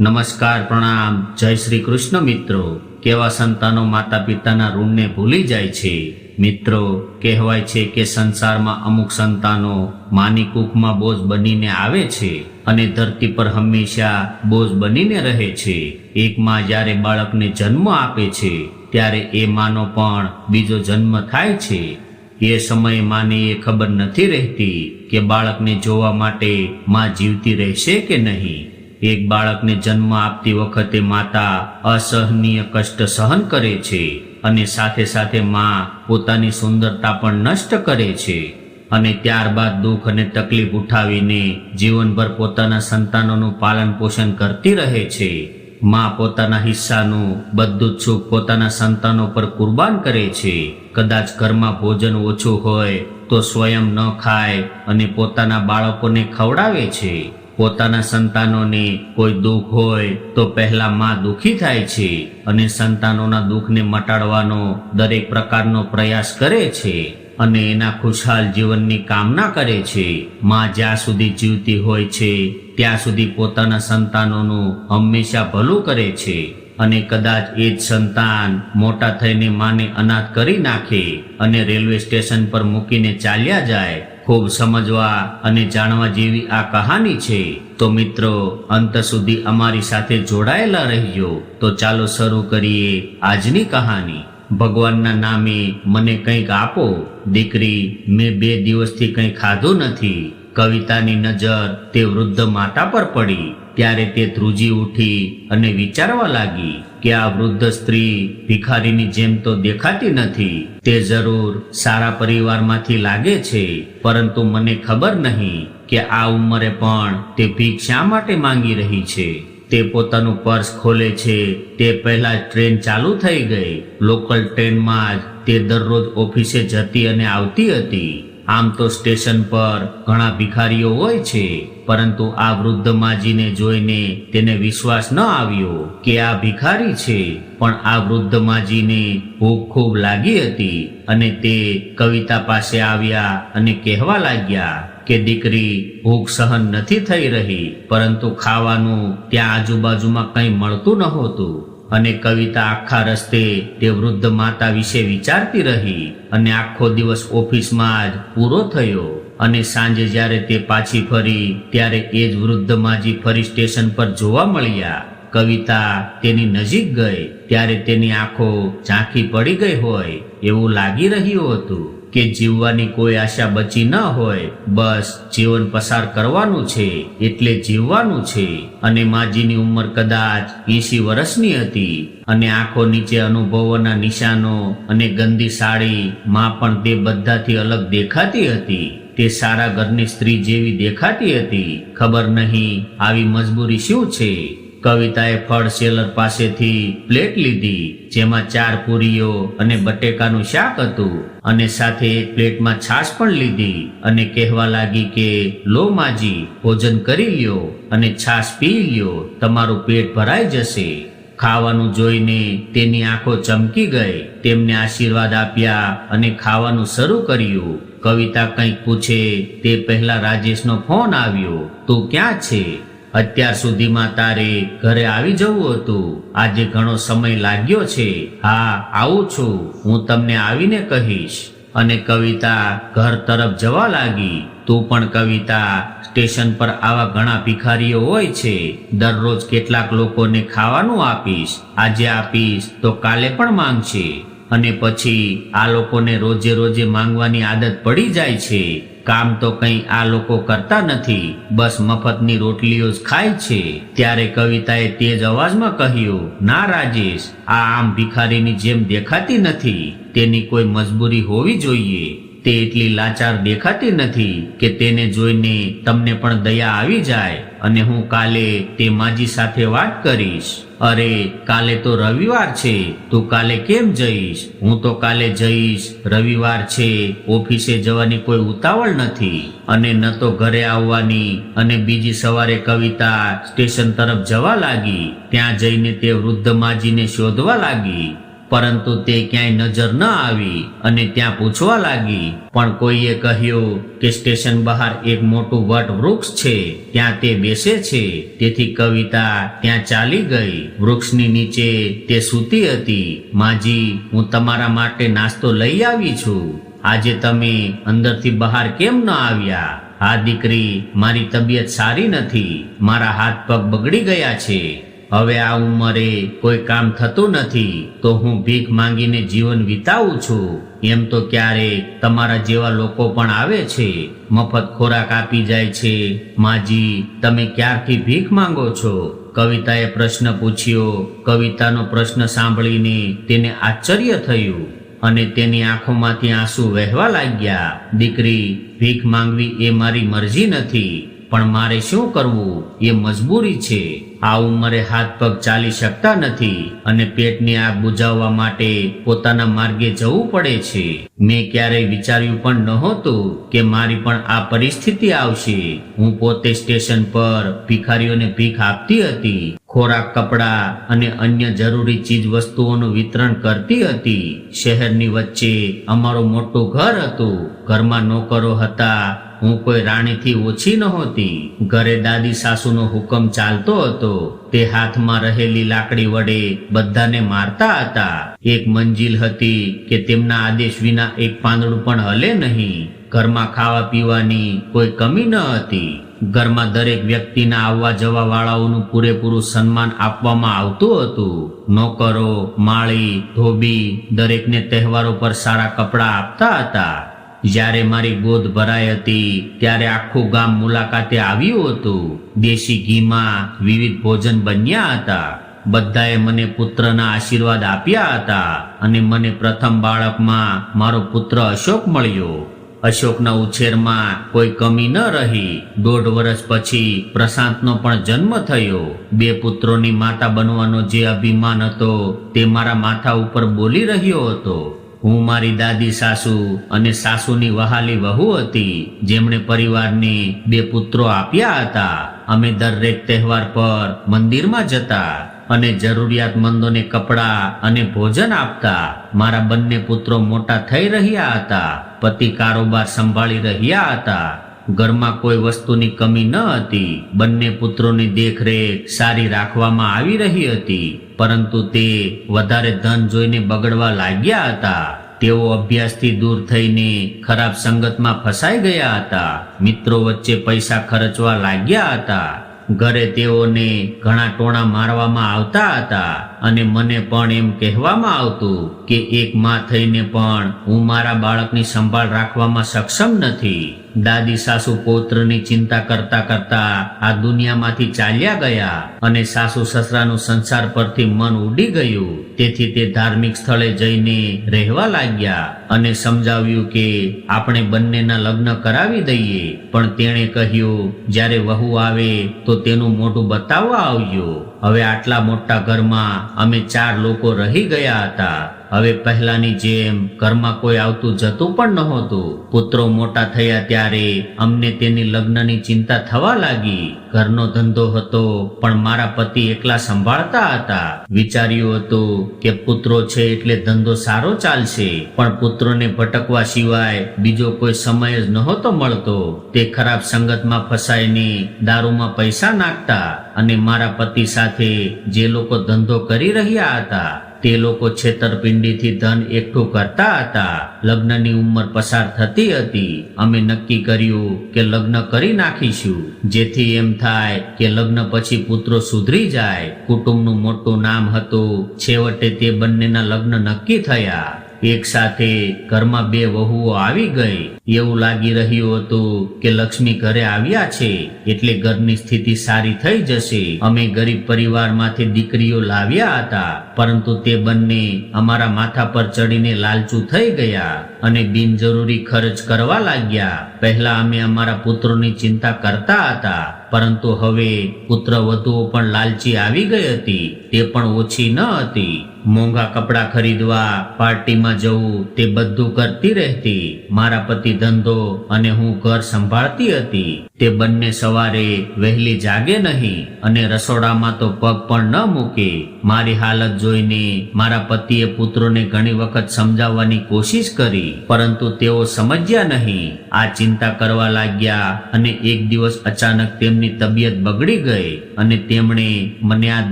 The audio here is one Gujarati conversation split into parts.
નમસ્કાર, પ્રણામ. જય શ્રી કૃષ્ણ મિત્રો. કેવા સંતાનો માતા પિતાના ઋણને ભૂલી જાય છે? મિત્રો, કહેવાય છે કે સંસારમાં અમુક સંતાનો માની કુખમાં બોજ બનીને આવે છે અને ધરતી પર હંમેશા બોજ બનીને રહે છે. એક માં જ્યારે બાળકને જન્મ આપે છે, ત્યારે એ માનો પણ બીજો જન્મ થાય છે. એ સમયે માને એ ખબર નથી રહેતી કે બાળકને જોવા માટે માં જીવતી રહેશે કે નહીં. એક બાળકને જન્મ આપતી વખતે માતા અસહનીય કષ્ટ સહન કરે છે અને સાથે સાથે મા પોતાની સુંદરતા પણ નષ્ટ કરે છે. અને ત્યારબાદ દુઃખ અને તકલીફ ઉઠાવીને જીવનભર પોતાના સંતાનોનું પાલન પોષણ કરતી રહે છે. માં પોતાના હિસ્સાનું બધું જ સુખ પોતાના સંતાનો પર કુરબાન કરે છે. કદાચ ઘરમાં ભોજન ઓછું હોય તો સ્વયં ન ખાય અને પોતાના બાળકોને ખવડાવે છે. પોતાના સંતાનોને કોઈ દુઃખ હોય તો પહેલા માં દુઃખી થાય છે અને સંતાનોના દુઃખને મટાડવાનો દરેક પ્રકારનો પ્રયાસ કરે છે અને એના ખુશહાલ જીવનની કામના કરે છે. માં જ્યાં સુધી જીવતી હોય છે, ત્યાં સુધી પોતાના સંતાનોનું હંમેશા ભલું કરે છે અને કદાચ એ જ સંતાન મોટા થઈને માને અનાથ કરી નાખે અને રેલવે સ્ટેશન પર મૂકીને ચાલ્યા જાય ખૂબ સમજવા અને જાણવા જેવી આ કહાની છે. તો મિત્રો, અંત સુધી અમારી સાથે જોડાયેલા રહેજો તો ચાલો શરૂ કરીએ આજની કહાની. ભગવાનના નામે મને કંઈક આપો. દીકરી, મેં બે દિવસથી કંઈ ખાધું નથી. કવિતાની નજર તે વૃદ્ધ માતા પર પડી. ત્યારે તે ધ્રુજી ઉઠી અને વિચારવા લાગી કે આ વૃદ્ધ સ્ત્રી ભિખારીની જેમ તો દેખાતી નથી. તે જરૂર સારા પરિવારમાંથી લાગે છે, પરંતુ મને ખબર નહીં કે આ ઉંમરે પણ તે ભીખ શા માટે માંગી રહી છે. તે પોતાનું પર્સ ખોલે છે, તે પહેલા ટ્રેન ચાલુ થઈ ગઈ. લોકલ ટ્રેનમાં જ તે દરરોજ ઓફિસે જતી અને આવતી હતી. આમ તો સ્ટેશન પર ઘણા ભિખારીઓ હોય છે, પરંતુ આ વૃદ્ધ માજીને જોઈને તેને વિશ્વાસ ન આવ્યો કે આ ભિખારી છે, પણ આ વૃદ્ધ માજીને ભૂખ ખૂબ લાગી હતી અને તે કવિતા પાસે આવ્યા અને કહેવા લાગ્યા કે દીકરી, ભૂખ સહન નથી થઈ રહી, પરંતુ ખાવાનું ત્યાં આજુબાજુમાં કંઈ મળતું નહોતું. અને કવિતા આખા રસ્તે તે વૃદ્ધ માતા વિશે વિચારતી રહી અને આખો દિવસ ઓફિસમાં જ પૂરો થયો. અને સાંજે જ્યારે તે પાછી ફરી, ત્યારે એ જ વૃદ્ધ માજી ફરી સ્ટેશન પર જોવા મળ્યા. કવિતા તેની નજીક ગઈ, ત્યારે તેની આંખો ઝાંખી પડી ગઈ હોય એવું લાગી રહ્યું હતું. કે જીવવાની કોઈ આશા બચી ન હોય, બસ જીવન પસાર કરવાનું છે, એટલે જીવવાનું છે. અને માજીની ઉંમર કદાચ એસી વર્ષની હતી અને આંખો નીચે અનુભવોના નિશાનો અને ગંદી સાડી માં પણ તે બધાથી અલગ દેખાતી હતી. તે સારા ઘરની સ્ત્રી જેવી દેખાતી હતી. ખબર નહીં આવી મજબૂરી શું છે? કવિતાએ ફળ સેલર પાસેથી પ્લેટ લીધી, જેમાં ચાર પૂરીઓ અને બટેકાનું શાક હતું. અને સાથે એક પ્લેટમાં છાશ પણ લીધી અને કહેવા લાગી કે, લો માજી, ભોજન કરી લ્યો અને છાશ પી લ્યો, તમારું પેટ ભરાઈ જશે. ખાવાનું જોઈને તેની આંખો ચમકી ગઈ. તેમને આશીર્વાદ આપ્યા અને ખાવાનું શરૂ કર્યું. કવિતા કંઈક પૂછે, તે પહેલા રાજેશનો ફોન આવ્યો, તું ક્યાં છે? અત્યાર સુધીમાં તારે ઘરે આવી જવું હતું. આજે ઘણો સમય લાગ્યો છે. હા, આવું છું. હું તમને આવીને કહીશ. અને કવિતા ઘર તરફ જવા લાગી. તું પણ કવિતા સ્ટેશન પર આવા ઘણા ભિખારીઓ હોય છે. દરરોજ કેટલાક લોકોને ખાવાનું આપીશ. આજે આપીશ તો કાલે પણ માંગશે. અને પછી આ લોકોને રોજે રોજે માંગવાની આદત પડી જાય છે. કામ તો કંઈ આ લોકો કરતા નથી. બસ મફતની રોટલીઓ જ ખાય છે. ત્યારે કવિતાએ તેજ અવાજમાં કહ્યું, ના રાજેશ, આ આમ ભિખારીની જેમ દેખાતી નથી. તેની કોઈ મજબૂરી હોવી જોઈએ. તે એટલી લાચાર દેખાતી નથી કે તેને જોઈને તમને પણ દયા આવી જાય. અને હું કાલે તે માજી સાથે વાત કરીશ. અરે, કાલે તો રવિવાર છે. તું કાલે કેમ જઈશ? હું તો કાલે જઈશ. રવિવાર છે. ઓફિસે જવાની કોઈ ઉતાવળ નથી. અને ન તો ઘરે આવવાની. અને બીજી સવારે કવિતા સ્ટેશન તરફ જવા લાગી. ત્યાં જઈને તે વૃદ્ધ માજીને શોધવા લાગી. પરંતુ તે ક્યાંય નજર ન આવી અને ત્યાં પૂછવા લાગી, પણ કોઈએ કહ્યું કે સ્ટેશન બહાર એક મોટું વટ વૃક્ષ છે, ત્યાં તે બેસે છે. તેથી કવિતા ત્યાં ચાલી ગઈ. વૃક્ષની નીચે તે સૂતી હતી, માજી, હું તમારા માટે નાસ્તો લઈ આવી છું. આજે તમે અંદરથી બહાર કેમ ન આવ્યા? આ દીકરી મારી તબિયત સારી નથી. મારા હાથ પગ બગડી ગયા છે. હવે આ ઉંમરે કોઈ કામ થતું નથી, તો હું ભીખ માંગીને જીવન વિતાવું છું. એમ તો ક્યારેક તમારા જેવા લોકો પણ આવે છે. મફત ખોરાક આપી જાય છે. માજી, તમે ક્યારથી ભીખ માંગો છો? કવિતાએ પ્રશ્ન પૂછ્યો. કવિતાનો પ્રશ્ન સાંભળીને તેને આશ્ચર્ય થયું અને તેની આંખોમાંથી આંસુ વહેવા લાગ્યા. દીકરી, ભીખ માંગવી એ મારી મરજી નથી. પણ મારે શું કરવું? એ મજબૂરી છે. આ ઉંમરે હાથ પગ ચાલી શકતા નથી અને પેટની આગ બુજાવવા માટે પોતાના માર્ગે જવું પડે છે. મેં ક્યારેય વિચાર્યું પણ નહોતું કે મારી પણ આ પરિસ્થિતિ આવશે. હું પોતે સ્ટેશન પર ભિખારીઓને ભીખ આપતી હતી, ખોરાક, કપડાં અને અન્ય જરૂરી ચીજ વસ્તુઓનું વિતરણ કરતી હતી. શહેરની વચ્ચે અમારું મોટું ઘર હતું. ઘરમાં નોકરો હતા હું કોઈ રાણીથી ઓછી નહોતી. ઘરે દાદી સાસુનો હુકમ ચાલતો હતો. તે હાથમાં રહેલી લાકડી વડે બધાને મારતા હતા. એક મંજિલ હતી કે તેમના આદેશ વિના એક પાંદડું પણ હલે નહીં. ઘરમાં ખાવા પીવાની કોઈ કમી ન હતી. ઘરમાં દરેક વ્યક્તિના આવવા જવા વાળાઓનું પૂરેપૂરું સન્માન આપવામાં આવતું હતું. નોકરો, માળી, ધોબી દરેકને તહેવારો પર સારા કપડાં આપતા હતા. જ્યારે મારી ગોદ ભરાઈ હતી, ત્યારે આખું ગામ મુલાકાતે આવ્યું હતું. દેશી ઘીમાં વિવિધ ભોજન બન્યા હતા. બધાએ મને પુત્રના આશીર્વાદ આપ્યા હતા અને મને પ્રથમ બાળકમાં મારો પુત્ર અશોક મળ્યો. અશોકના ઉછેરમાં કોઈ કમી ન રહી. દોઢ વર્ષ પછી પ્રશાંતનો પણ જન્મ થયો. બે પુત્રોની માતા બનવાનો જે અભિમાન હતો, તે મારા માથા ઉપર બોલી રહ્યો હતો. હું મારી દાદી સાસુ અને સાસુની વહાલી વહુ હતી. જેમણે પરિવારને બે પુત્રો આપ્યા હતા. અમે દરેક તહેવાર પર મંદિરમાં જતા અને જરૂરિયાતમંદોને કપડાં અને ભોજન આપતા. મારા બંને પુત્રો મોટા થઈ રહ્યા હતા. પતિ કારોબાર સંભાળી રહ્યા હતા. ઘરમાં કોઈ વસ્તુની કમી ન હતી. બંને પુત્રોની દેખરેખ સારી રાખવામાં આવી રહી હતી. પરંતુ તે વધારે ધન જોઈને બગડવા લાગ્યા હતા. તેઓ અભ્યાસથી દૂર થઈને ખરાબ સંગતમાં ફસાઈ ગયા હતા. મિત્રો વચ્ચે પૈસા ખર્ચવા લાગ્યા હતા. ઘરે તેઓને ઘણા ટોણા મારવામાં આવતા હતા. અને મને પણ એમ કહેવામાં આવતું કે એક માં થઈને પણ હું મારા બાળકની સંભાળ રાખવામાં સક્ષમ નથી. દાદી, સાસુ, પૌત્રની ચિંતા કરતા કરતા આ દુનિયામાંથી ચાલ્યા ગયા અને સાસુ સસરાનું સંસાર પરથી મન ઉડી ગયું. તેથી તે ધાર્મિક સ્થળે જઈને રહેવા લાગ્યા અને સમજાવ્યું કે આપણે બંનેના લગ્ન કરાવી દઈએ. પણ તેણે કહ્યું, જ્યારે વહુ આવે તો તેનું મોઢું બતાવવા આવજો. હવે આટલા મોટા ઘરમાં અમે ચાર લોકો રહી ગયા હતા. હવે પહેલાની જેમ ઘરમાં કોઈ આવતું જતું પણ નહોતું. પુત્રો મોટા થયા ત્યારે અમને તેની લગ્નની ચિંતા થવા લાગી. ઘરનો ધંધો હતો, પણ મારા પતિ એકલા સંભાળતા હતા. વિચાર્યું હતું કે પુત્રો છે એટલે ધંધો સારો ચાલશે, પણ પુત્રોને ભટકવા સિવાય બીજો કોઈ સમય જ નહોતો મળતો. તે ખરાબ સંગતમાં ફસાઈને દારૂમાં પૈસા નાખતા અને મારા પતિ સાથે જે લોકો ધંધો કરી રહ્યા હતા તે લોકો છેતરપિંડીથી ધન એકઠું કરતા હતા. લગ્નની ઉંમર પસાર થતી હતી. અમે નક્કી કર્યું કે લગ્ન કરી નાખીશું. જેથી એમ થાય કે લગ્ન પછી પુત્રો સુધરી જાય. કુટુંબનું મોટું નામ હતું. છેવટે તે બંનેના લગ્ન નક્કી થયા. એક સાથે ઘરમાં બે વહુઓ આવી ગઈ. એવું લાગી રહ્યું હતું કે લક્ષ્મી ઘરે આવ્યા છે, એટલે ઘરની સ્થિતિ સારી થઈ જશે. અમે ગરીબ પરિવારમાંથી દીકરીઓ લાવ્યા હતા, પરંતુ તે બંને અમારા માથા પર ચડીને લાલચુ થઈ ગયા અને બિનજરૂરી ખર્ચ કરવા લાગ્યા. પહેલા અમે અમારા પુત્રોની ચિંતા કરતા હતા, પરંતુ હવે પુત્ર વધુઓ પણ લાલચી આવી ગઈ હતી, તે પણ ઓછી ન હતી. મોંઘા કપડાં ખરીદવા, પાર્ટીમાં જવું, તે બધું કરતી રહેતી. મારા પતિ ધંધો અને હું ઘર સંભાળતી હતી. તે બંને સવારે વહેલી જાગે નહીં અને રસોડામાં તો પગ પણ ન મૂકે. મારી હાલત જોઈને મારા પતિએ પુત્રોને ઘણી વખત સમજાવવાની કોશિશ કરી, પરંતુ તેઓ સમજ્યા નહીં. આ ચિંતા કરવા લાગ્યા અને એક દિવસ અચાનક તેમની તબિયત બગડી ગઈ અને તેમણે મને આ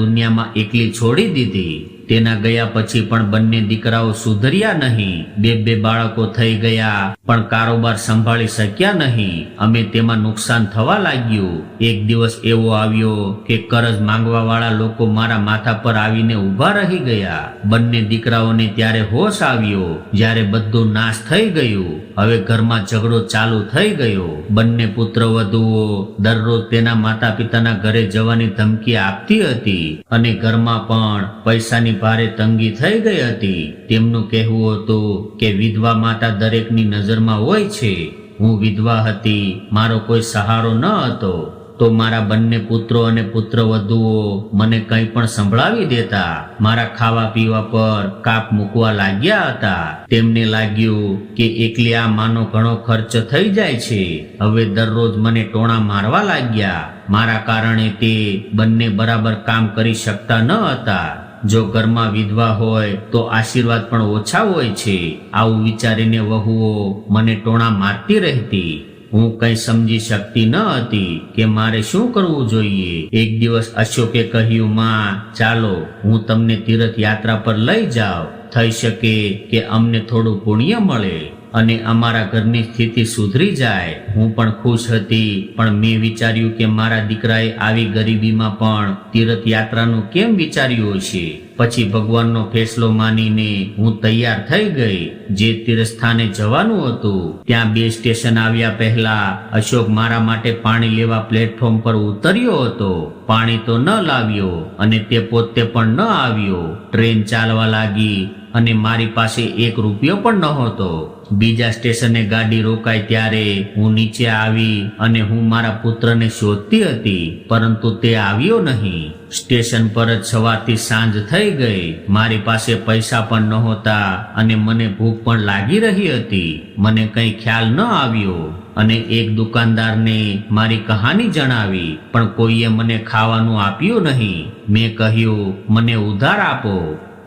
દુનિયામાં એકલી છોડી દીધી. તેના ગયા પછી પણ બંને દીકરાઓ સુધર્યા નહીં. બે બે બાળકો થઈ ગયા, પણ કારોબાર સંભાળી શક્યા નહીં. અમે તેમાં નુકસાન થવા લાગ્યું. એક દિવસ એવો આવ્યો કે કરજ માંગવા વાળા લોકો મારા માથા પર આવીને ઊભા રહી ગયા. બંને દીકરાઓને ત્યારે હોશ આવ્યો, જ્યારે બધું નાશ થઈ ગયું. હવે ઘરમાં ઝઘડો ચાલુ થઈ ગયો. બંને પુત્ર વધુઓ દરરોજ તેના માતા પિતાના ઘરે જવાની ધમકી આપતી હતી અને ઘરમાં પણ પૈસાની ભારે તંગી થઈ ગઈ હતી. તેમનું કહેવું હતું કે વિધવા માતા દરેકની નજરમાં હોય છે. હું વિધવા હતી, મારો કોઈ સહારો ન હતો. તો મારા બંને પુત્રો અને પુત્રવધુઓ મને કંઈ પણ સંભળાવી દેતા. મારા ખાવા પીવા પર કાપ મૂકવા લાગ્યા હતા. તેમને લાગ્યું કે એકલી આ માનો ઘણો ખર્ચ થઈ જાય છે. હવે દરરોજ મને ટોણા મારવા લાગ્યા. મારા કારણે તે બંને બરાબર કામ કરી શકતા ન હતા. જો ઘરમાં વિધવા હોય તો આશીર્વાદ પણ ઓછા હોય છે. આવું વિચારીને વહુઓ મને ટોણા મારતી રહેતી. હું કંઈ સમજી શકતી ન હતી કે મારે શું કરવું જોઈએ. એક દિવસ અશોકે કહ્યું, માં, ચાલો, હું તમને તીર્થ યાત્રા પર લઈ જાઉં. થઈ શકે કે અમને થોડું પુણ્ય મળે. અને અમારા ઘરની સ્થિતિ સુધરી જાય. હું પણ ખુશ હતી, પણ મેં વિચાર્યું કે મારા દીકરાએ આવી ગરીબીમાં પણ તીર્થ યાત્રાનું કેમ વિચાર્યું હશે? પછી ભગવાનનો ફેસલો માનીને હું તૈયાર થઈ ગઈ. જે તીર્થસ્થાને જવાનું હતું, ત્યાં બે સ્ટેશન આવ્યા પહેલા અશોક મારા માટે પાણી લેવા પ્લેટફોર્મ પર ઉતર્યો હતો. પાણી તો ન લાવ્યો અને તે પોતે પણ ન આવ્યો. ટ્રેન ચાલવા લાગી અને મારી પાસે એક રૂપિયો પણ નહોતો. બીજા સ્ટેશને ગાડી રોકાઈ ત્યારે હું નીચે આવી અને હું મારા પુત્રને શોધતી હતી, પરંતુ તે આવ્યો નહીં. સ્ટેશન પર જ સવારથી સાંજ થઈ ગઈ. મારી પાસે પૈસા પણ નહોતા અને મને ભૂખ પણ લાગી રહી હતી. મને કંઈ ખ્યાલ ન આવ્યો અને એક દુકાનદારને મારી કહાની જણાવી, પણ કોઈએ મને ખાવાનું આપ્યું નહીં. મેં કહ્યું, મને ઉધાર આપો.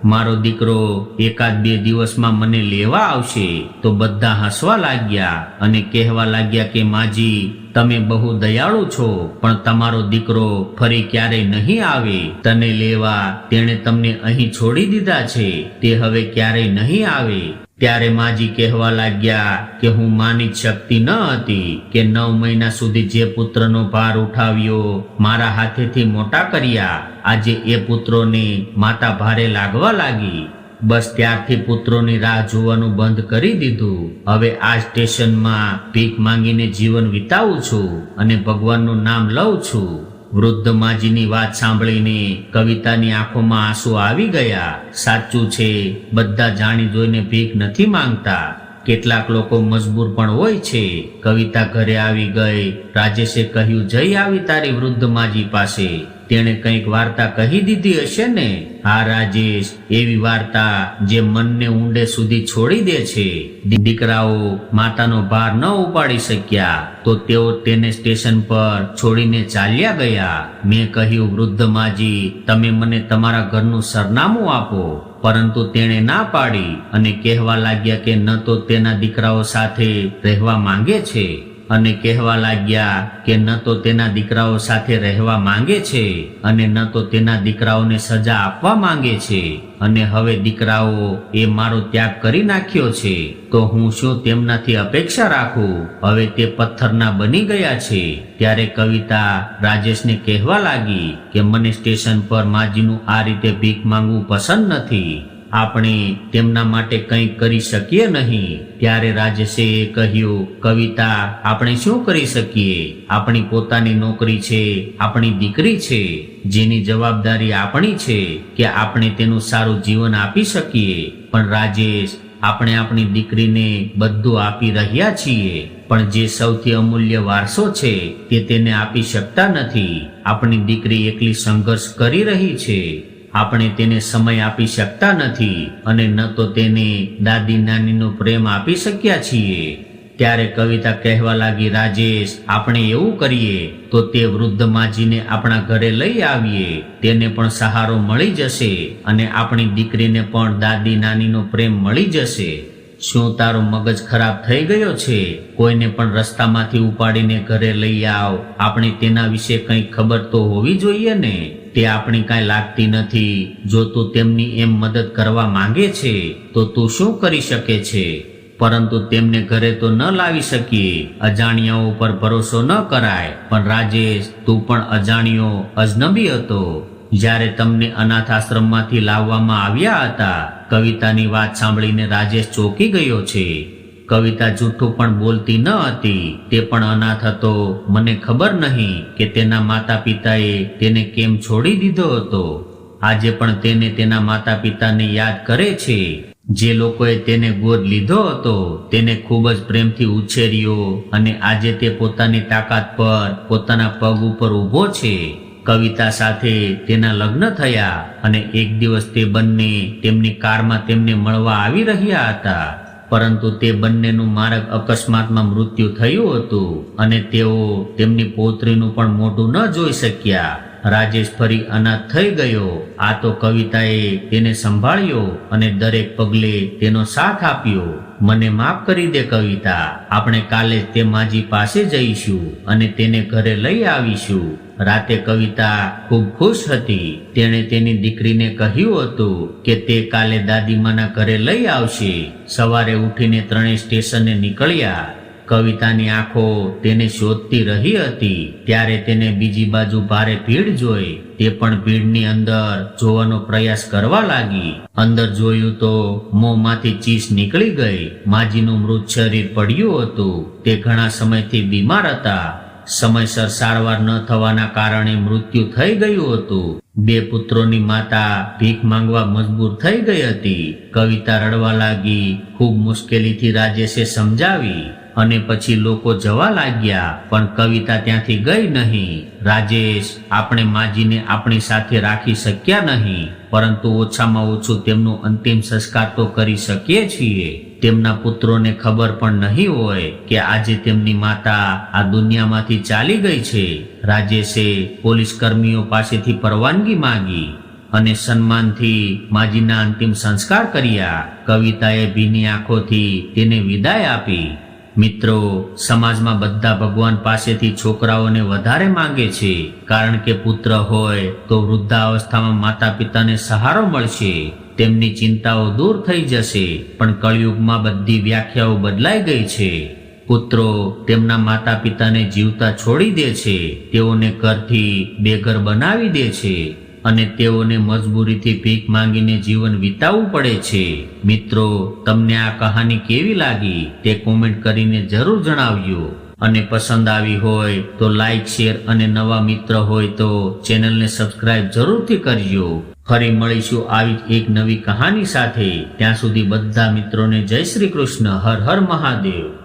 મારો દીકરો એકાદ બે દિવસમાં મને લેવા આવશે તો બધા હસવા લાગ્યા અને કહેવા લાગ્યા કે, માજી, તમે બહુ દયાળુ છો, પણ તમારો દીકરો ફરી ક્યારેય નહીં આવે. તને લેવા તેણે તમને અહીં છોડી દીધા છે. તે હવે ક્યારેય નહીં આવે. ત્યારે માજી કહેવા લાગ્યા કે હું માની શક્તિ ન હતી કે નવ મહિના સુધી જે પુત્રનો ભાર ઉઠાવ્યો મારા હાથેથી મોટા કર્યા. આજે એ પુત્રોને માતા ભારે લાગવા લાગી. બસ ત્યારથી પુત્રોની રાહ જોવાનું બંધ કરી દીધું. હવે આ સ્ટેશનમાં ભીખ માંગીને જીવન વિતાવું છું અને ભગવાનનું નામ લઉં છું. વૃદ્ધ માજીની વાત સાંભળીને કવિતાની આંખોમાં આંસુ આવી ગયા. સાચું છે, બધા જાણી જોઈને ભીખ નથી માંગતા. કેટલાક લોકો મજબૂર પણ હોય છે. કવિતા ઘરે આવી ગઈ. રાજેશે કહ્યું જઈ આવી તારી વૃદ્ધ માજી પાસે. તેણે કંઈક વાર્તા કહી દીધી હશે ને? હા, રાજેશ, એવી વાર્તા જે મનને ઊંડે સુધી છોડી દે છે. દીકરાઓ માતાનો ભાર ન ઉપાડી શક્યા, તો તેઓ તેને સ્ટેશન પર છોડીને ચાલ્યા ગયા. મેં કહ્યું, વૃદ્ધ માજી, તમે મને તમારા ઘરનું સરનામું આપો. પરંતુ તેણે ના પાડી અને કહેવા લાગ્યા કે ન તો તેના દીકરાઓ સાથે રહેવા માંગે છે. અને કહેવા લાગ્યા કે ન તો તેના દીકરાઓ સાથે રહેવા માંગે છે અને ન તો તેના દીકરાઓને સજા આપવા માંગે છે. અને હવે દીકરાઓ એ મારો ત્યાગ કરી નાખ્યો છે. તો હું શું તેમનાથી અપેક્ષા રાખું? હવે તે પથ્થરના બની ગયા છે. ત્યારે કવિતા રાજેશને કહેવા લાગી કે મને સ્ટેશન પર માજીનું આ રીતે ભીખ માંગવું પસંદ નથી. આપણે તેમના માટે કંઈ કરી શકીએ નહીં. ત્યારે રાજેશે કહ્યું, કવિતા, આપણે શું કરી શકીએ? આપણી પોતાની નોકરી છે, આપણી દીકરી છે. જેની જવાબદારી આપણી છે કે આપણે તેનું સારું જીવન આપી શકીએ. પણ રાજેશ, આપણે આપણી દીકરીને બધું આપી રહ્યા છીએ. પણ જે સૌથી અમૂલ્ય વારસો છે તે તેને આપી શકતા નથી. આપણી દીકરી એકલી સંઘર્ષ કરી રહી છે. આપણે તેને સમય આપી શકતા નથી અને ન તો તેને દાદી નાનીનો પ્રેમ આપી શક્યા છીએ. ત્યારે કવિતા કહેવા લાગી, રાજેશ, આપણે એવું કરીએ તો તે વૃદ્ધ માજીને આપણા ઘરે લઈ આવીએ. તેને પણ સહારો મળી જશે અને આપણી દીકરીને પણ દાદી નાનીનો પ્રેમ મળી જશે. શું તારો મગજ ખરાબ થઈ ગયો છે? કોઈને પણ રસ્તામાંથી ઉપાડીને ઘરે લઈ આવ. આપણે તેના વિશે કંઈ ખબર તો હોવી જોઈએ ને. તે આપણી કાંઈ લાગતી નથી. જો તું તેમની એમ મદદ કરવા માંગે છે, તો તું શું કરી શકે છે? પરંતુ તેમને ઘરે તો ન લાવી શકીએ. અજાણ્યાઓ પર ભરોસો ન કરાય. પણ રાજેશ, તું પણ અજાણ્યો, અજનબી હતો. જ્યારે તમને અનાથ આશ્રમમાંથી લાવવામાં આવ્યા હતા, કવિતાની વાત સાંભળીને રાજેશ ચોંકી ગયો છે. કવિતા જૂઠું પણ બોલતી ન હતી. તે પણ અનાથ હતો. મને ખબર નહીં કે તેના માતા પિતાએ તેને કેમ છોડી દીધો હતો. આજે પણ તેને તેના માતા પિતાને યાદ કરે છે. જે લોકોએ તેને ગોદ લીધો હતો, તેને ખૂબ જ પ્રેમથી ઉછેર્યો અને આજે તે પોતાની તાકાત પર, પોતાના પગ ઉપર ઊભો છે. કવિતા સાથે તેના લગ્ન થયા અને એક દિવસ તે બંને તેમની કારમાં તેમને મળવા આવી રહ્યા હતા. પરંતુ તે બંનેનું માર્ગ અકસ્માતમાં મૃત્યુ થયું હતું અને તેઓ તેમની પૌત્રીનું પણ મોઢું ન જોઈ શક્યા. રાજેશ ફરી અનાથ થઈ ગયો. આ તો કવિતાએ તેને સંભાળ્યો અને દરેક પગલે તેનો સાથ આપ્યો. મને માફ કરી દે કવિતા, આપણે કાલે તે માજી પાસે જઈશું અને તેને ઘરે લઈ આવીશું. રાતે કવિતા ખૂબ ખુશ હતી. તેણે તેની દીકરીને કહ્યું હતું કે તે કાલે દાદીમાના ઘરે લઈ આવશે. સવારે ઉઠીને ત્રણેય સ્ટેશને નીકળ્યા. કવિતાની આંખો તેને શોધતી રહી હતી, ત્યારે તેને બીજી બાજુ ભારે ભીડ જોઈ. તે પણ ભીડની અંદર જોવાનો પ્રયાસ કરવા લાગી. અંદર જોયું તો મોંમાંથી ચીસ નીકળી ગઈ. માજીનું મૃત શરીર પડ્યું હતું. તે ઘણા સમયથી બીમાર હતા. સમયસર સારવાર ન થવાના કારણે મૃત્યુ થઈ ગયું હતું. બે પુત્રોની માતા ભીખ માંગવા મજબૂર થઈ ગઈ હતી. કવિતા રડવા લાગી. ખૂબ મુશ્કેલીથી રાજેશે સમજાવી. અને પછી લોકો જવા લાગ્યા, પણ કવિતા ત્યાંથી ગઈ નહીં. રાજેશ, આપણે માજીને આપણી સાથે રાખી શક્યા નહીં, પરંતુ ઓછામાં ઓછું તેમનું અંતિમ સંસ્કાર તો કરી શકીએ છીએ. તેમના પુત્રોને ખબર પણ નહીં હોય કે આજે તેમની માતા આ દુનિયામાંથી ચાલી ગઈ છે. રાજેશે પોલીસ કર્મીઓ પાસેથી પરવાનગી માંગી અને સન્માનથી માજીના અંતિમ સંસ્કાર કર્યા. કવિતાએ ભીની આંખોથી તેને વિદાય આપી. મિત્રો, સમાજમાં બધા ભગવાન પાસેથી છોકરાઓને વધારે માંગે છે. કારણ કે પુત્ર હોય તો વૃદ્ધાવસ્થામાં માતા પિતાને સહારો મળશે. તેમની ચિંતાઓ દૂર થઈ જશે. પણ કળિયુગમાં બધી વ્યાખ્યાઓ બદલાઈ ગઈ છે. પુત્રો તેમના માતા પિતાને જીવતા છોડી દે છે. તેઓને ઘરથી બેઘર બનાવી દે છે. અને તેઓને મજબૂરીથી ભીખ માંગીને જીવન વિતાવવું પડે છે. મિત્રો, તમને આ કહાની કેવી લાગી તે કોમેન્ટ કરીને જરૂર જણાવજો. અને પસંદ આવી હોય તો લાઈક, શેર અને નવા મિત્ર હોય તો ચેનલને સબસ્ક્રાઇબ જરૂરથી કરજો. ફરી મળીશું આવી એક નવી કહાની સાથે. ત્યાં સુધી બધા મિત્રોને જય શ્રી કૃષ્ણ. હર હર મહાદેવ.